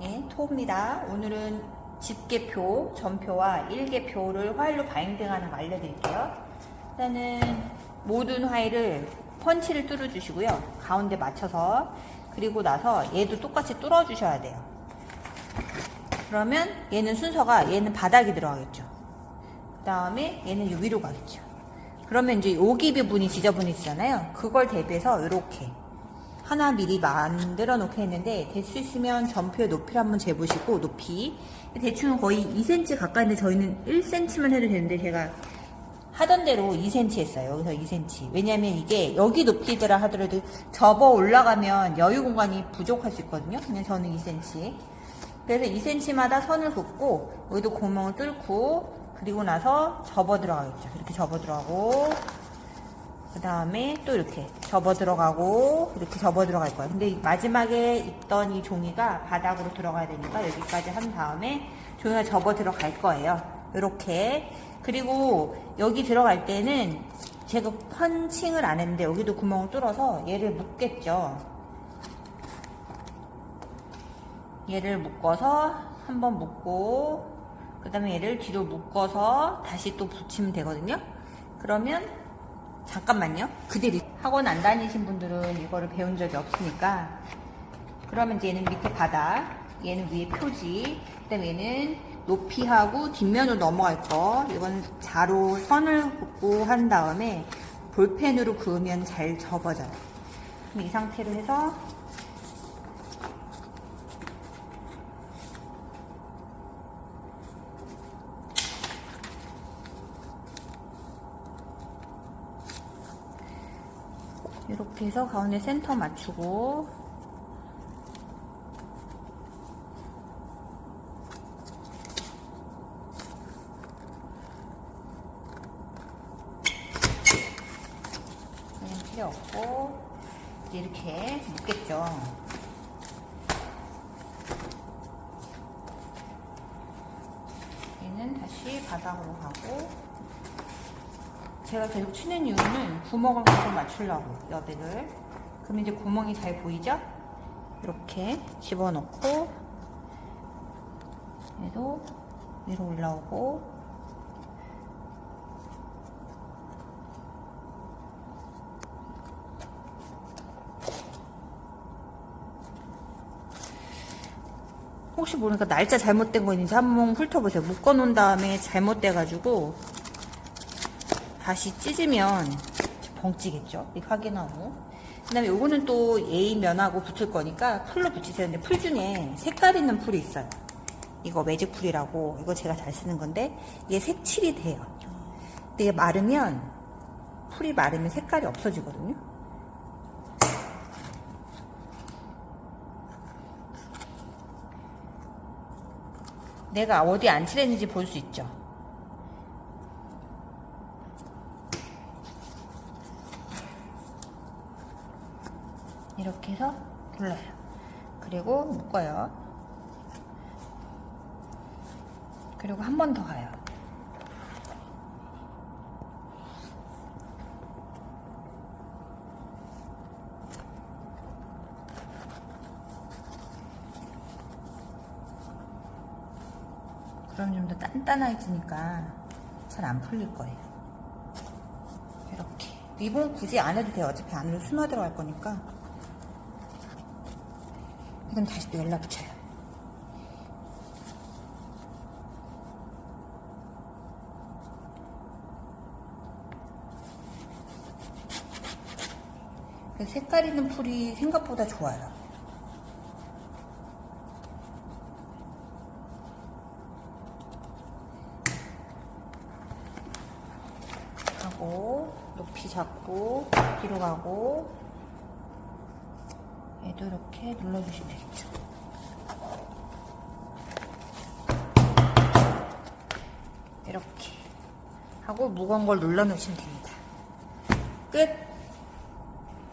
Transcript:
네, 토입니다. 오늘은 집게표, 전표와 일개표를 화일로 바인딩하는 거 알려드릴게요. 일단은 모든 화일을 펀치를 뚫어주시고요. 가운데 맞춰서 그리고 나서 얘도 똑같이 뚫어주셔야 돼요. 그러면 얘는 순서가 얘는 바닥에 들어가겠죠. 그 다음에 얘는 요 위로 가겠죠. 그러면 이제 여기 부분이 지저분해지잖아요. 그걸 대비해서 이렇게 하나 미리 만들어 놓게 했는데 될수 있으면 전표의 높이를 한번 재보시고 높이 대충 거의 2cm 가까이인데 저희는 1cm만 해도 되는데 제가 하던 대로 2cm 했어요. 여기서 2cm. 왜냐면 이게 여기 높이더라 하더라도 접어 올라가면 여유 공간이 부족할 수 있거든요. 그냥 저는 2cm. 그래서 2cm마다 선을 긋고 여기도 구멍을 뚫고 그리고 나서 접어 들어가겠죠. 이렇게 접어 들어가고 그 다음에 또 이렇게 접어 들어가고 이렇게 접어 들어갈 거예요. 근데 이 마지막에 있던 이 종이가 바닥으로 들어가야 되니까 여기까지 한 다음에 종이가 접어 들어갈 거예요. 이렇게 그리고 여기 들어갈 때는 제가 펀칭을 안 했는데 여기도 구멍을 뚫어서 얘를 묶겠죠. 얘를 묶어서 한번 묶고 그 다음에 얘를 뒤로 묶어서 다시 또 붙이면 되거든요. 그러면 잠깐만요. 그대로 학원 안 다니신 분들은 이거를 배운 적이 없으니까 그러면 이제 얘는 밑에 바닥, 얘는 위에 표지, 그다음에 얘는 높이하고 뒷면으로 넘어갈 거. 이건 자로 선을 긋고 한 다음에 볼펜으로 그으면 잘 접어져요. 그럼 이 상태로 해서 이렇게 해서 가운데 센터 맞추고 그냥 필요 없고 이제 이렇게 묶겠죠. 얘는 다시 바닥으로 가고 제가 계속 치는 이유는 구멍을 계속 맞추려고 여백을 그럼 이제 구멍이 잘 보이죠? 이렇게 집어넣고 얘도 위로 올라오고. 혹시 모르니까 날짜 잘못된 거 있는지 한번 훑어보세요. 묶어놓은 다음에 잘못돼가지고 다시 찢으면 벙찌겠죠? 이 확인하고. 그 다음에 요거는 또 A면하고 붙을 거니까 풀로 붙이세요. 근데 풀 중에 색깔 있는 풀이 있어요. 이거 매직 풀이라고. 이거 제가 잘 쓰는 건데, 이게 색칠이 돼요. 근데 이게 마르면, 풀이 마르면 색깔이 없어지거든요. 내가 어디 안 칠했는지 볼 수 있죠. 이렇게 해서 눌러요. 그리고 묶어요. 그리고 한 번 더 가요. 그럼 좀 더 단단해지니까 잘 안 풀릴 거예요. 이렇게. 리본 굳이 안 해도 돼요. 어차피 안으로 스며 들어갈 거니까. 그럼 다시 또 연락 붙여요. 그 색깔 있는 풀이 생각보다 좋아요. 하고 높이 잡고 뒤로 가고 얘도 이렇게 눌러주시면 되겠죠. 이렇게 하고 무거운 걸 눌러 놓으시면 됩니다. 끝!